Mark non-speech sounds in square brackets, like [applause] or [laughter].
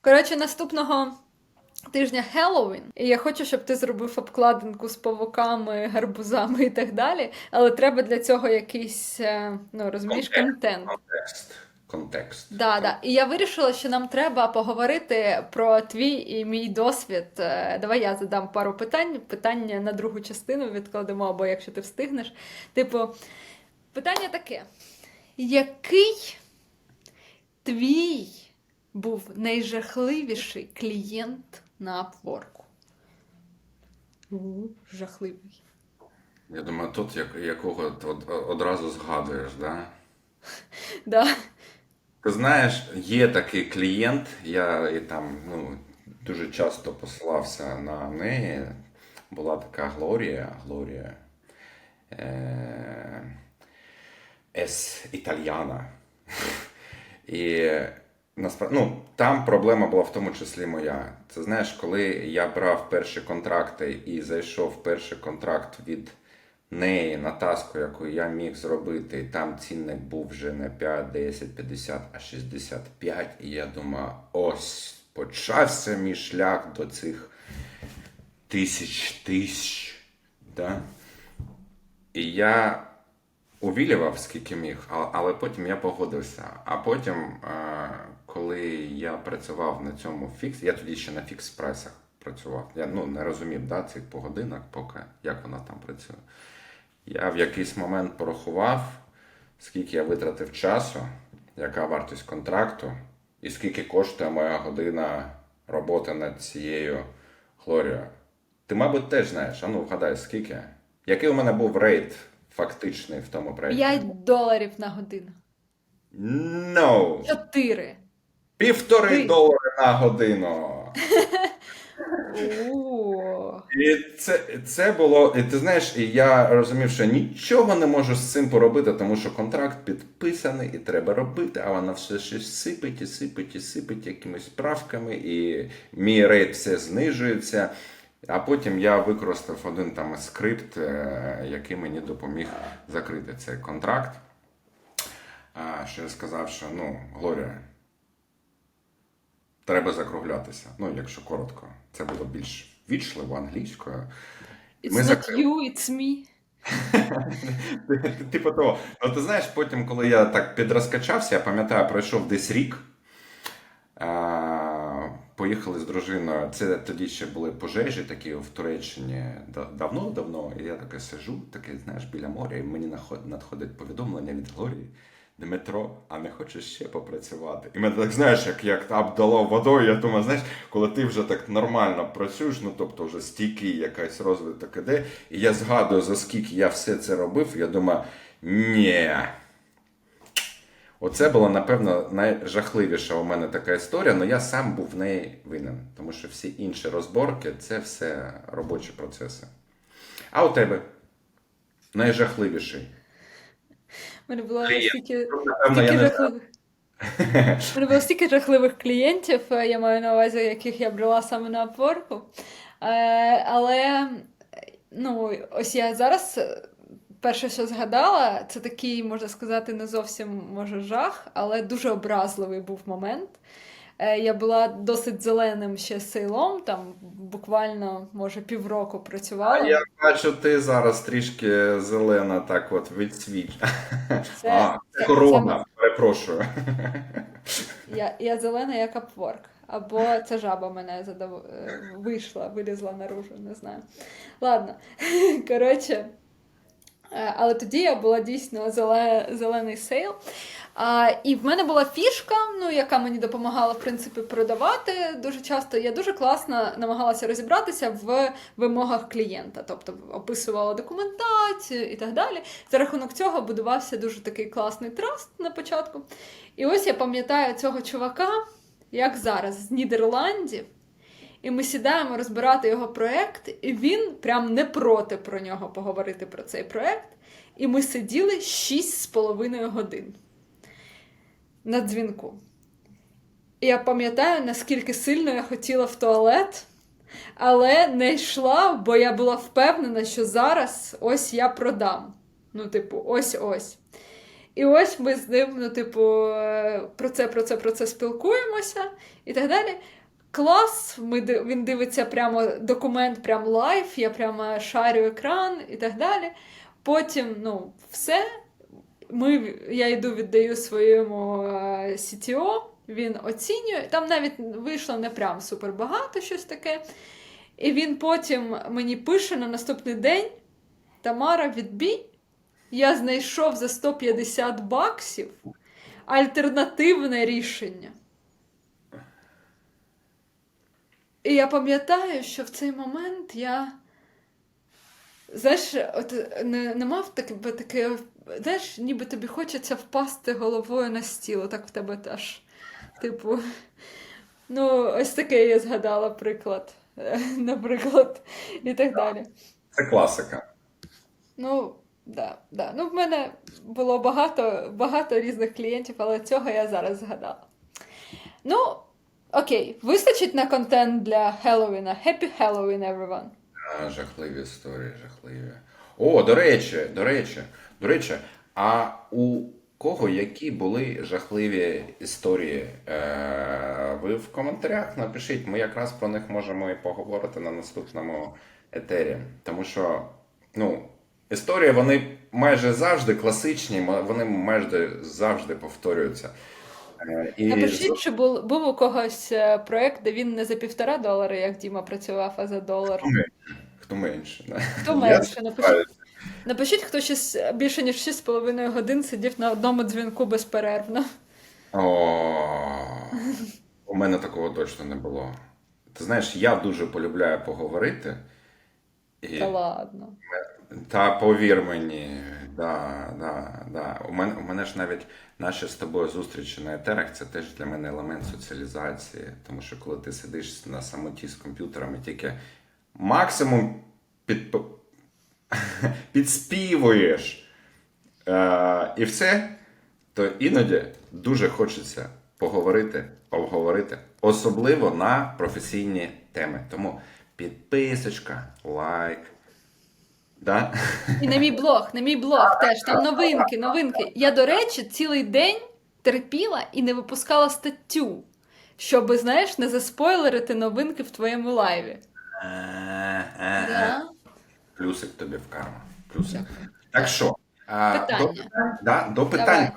Коротше, наступного тижня Хеллоуін, і я хочу, щоб ти зробив обкладинку з павуками, гарбузами і так далі. Але треба для цього якийсь, е, ну розумієш, контент. Контекст. Контекст. Да, да. І я вирішила, що нам треба поговорити про твій і мій досвід. Е, Давай я задам пару питань. Питання на другу частину відкладемо, або якщо ти встигнеш. Типу, питання таке: який твій був найжахливіший клієнт на Upwork? Жахливий. Я думаю, тут як, якого ти од, одразу згадуєш, да? [laughs] Да. Ти знаєш, є такий клієнт, я і там ну, дуже часто посилався на неї. Була така Глорія, Глорія е, Ес Італьяна. [laughs] І ну, там проблема була в тому числі моя. Це знаєш, коли я брав перші контракти і зайшов перший контракт від неї на таску, яку я міг зробити, там цінник був вже не 5, 10, 50, а 65. І я думаю, ось почався мій шлях до цих тисяч тисяч. Да? І я увілював, скільки міг, але потім я погодився. А потім, е, коли я працював на цьому фікс, я тоді ще на фікс прайсах працював. Я ну, не розумів да, цих погодинок, поки як вона там працює. Я в якийсь момент порахував, скільки я витратив часу, яка вартість контракту, і скільки коштує моя година роботи над цією Хлорією. Ти, мабуть, теж знаєш, а ну вгадай, скільки? Який у мене був рейт фактичний в тому проєкті? 5 доларів на годину. No! Чотири. Півтори Ти- долари на годину. І це, це було, і ти знаєш, і я розумів, що нічого не можу з цим поробити, тому що контракт підписаний і треба робити, а вона все ще сипить і сипить і сипить якимись правками, і мій рейд все знижується. А потім я використав один там скрипт, е, який мені допоміг закрити цей контракт. Що я сказав, що ну, Глорія, треба закруглятися. Ну, якщо коротко, це було більш вічливо англійською. It's Ми not закрили. you, it's me. [laughs] Типу того. Ну, ти знаєш, потім, коли я так підрозкачався, я пам'ятаю, пройшов десь рік. А, поїхали з дружиною. Це тоді ще були пожежі такі в Туреччині давно-давно. І я таке сижу, такий, знаєш, біля моря, і мені надходить повідомлення від Глорії. Дмитро, а не хочеш ще попрацювати? І мене так знаєш, як, як обдало водою. Я думаю, знаєш, коли ти вже так нормально працюєш, ну тобто вже стійкий якийсь розвиток іде, і я згадую, за скільки я все це робив, я думаю, ні. Оце була, напевно, найжахливіша у мене така історія, але я сам був в неї винен, тому що всі інші розборки це все робочі процеси. А у тебе найжахливіший. У мене було стільки, стільки жахливих. Мене було стільки жахливих клієнтів, е, я маю на увазі, яких я брала саме на Upwork. Е, але ну, ось я зараз е, перше, що згадала, це такий, можна сказати, не зовсім може жах, але дуже образливий був момент. Е, Я була досить зеленим ще сейлом, там буквально, може, півроку працювала. А я бачу, ти зараз трішки зелена, так от відсвіч. Це- а, це це- корона, перепрошую. Я, я зелена, як апворк. Або ця жаба мене задав... е, вийшла, вилізла наружу, не знаю. Ладно. [laughs] Коротше. Е, Але тоді я була дійсно зеле... зелений сейл. А, і в мене була фішка, ну, яка мені допомагала, в принципі, продавати дуже часто. Я дуже класно намагалася розібратися в вимогах клієнта, тобто описувала документацію і так далі. За рахунок цього будувався дуже такий класний траст на початку. І ось я пам'ятаю цього чувака, як зараз, з Нідерландів. І ми сідаємо розбирати його проект, і він прям не проти про нього поговорити про цей проект. І ми сиділи 6,5 годин на дзвінку. І я пам'ятаю, наскільки сильно я хотіла в туалет, але не йшла, бо я була впевнена, що зараз ось я продам. Ну, типу, ось ось. І ось ми з ним, ну, типу, е, про це, про це, про це спілкуємося і так далі. Клас, ми, він дивиться прямо документ, прям лайв, я прямо шарю екран і так далі. Потім, ну, все. Ми, я йду, віддаю своєму е, CTO, він оцінює. Там навіть вийшло не прям супер багато щось таке. І він потім мені пише на наступний день: Тамара, відбій. Я знайшов за 150 баксів альтернативне рішення. І я пам'ятаю, що в цей момент я. Знаєш, от не, не мав таке, таке, знаєш, ніби тобі хочеться впасти головою на стіл, так в тебе теж. Типу, ну, ось таке я згадала приклад, [laughs] наприклад, і так далі. Це класика. Ну, да, да. Ну, в мене було багато, багато різних клієнтів, але цього я зараз згадала. Ну, окей, вистачить на контент для Хеллоуіна. Happy Halloween, everyone. А, жахливі історії, жахливі. О, до речі, до речі, до речі, а у кого які були жахливі історії? Е, ви в коментарях напишіть, ми якраз про них можемо і поговорити на наступному етері. Тому що, ну, історії вони майже завжди класичні, вони майже завжди повторюються. Е, і Напишіть, чи був, був у когось е, проект, де він не за півтора долара, як Діма працював, а за долар. хто менше. да. Хто менше? Напишіть, напишіть, хто ще більше ніж 6,5 годин сидів на одному дзвінку безперервно. О, у мене такого точно не було. Ти знаєш, я дуже полюбляю поговорити. І, Та ладно. та повір мені, да, да, да. У мене, у мене ж навіть наші з тобою зустрічі на етерах це теж для мене елемент соціалізації. Тому що коли ти сидиш на самоті з комп'ютером і тільки максимум під, [laughs] підспівуєш е, і все, то іноді дуже хочеться поговорити, обговорити, особливо на професійні теми. Тому підписочка, лайк. Да? І на мій блог, на мій блог теж там новинки, новинки. Я, до речі, цілий день терпіла і не випускала статтю, щоб, знаєш, не заспойлерити новинки в твоєму лайві. Да? Плюсик тобі в карму. Плюсик. Так що, а, Питання. До, питань, да, до питань.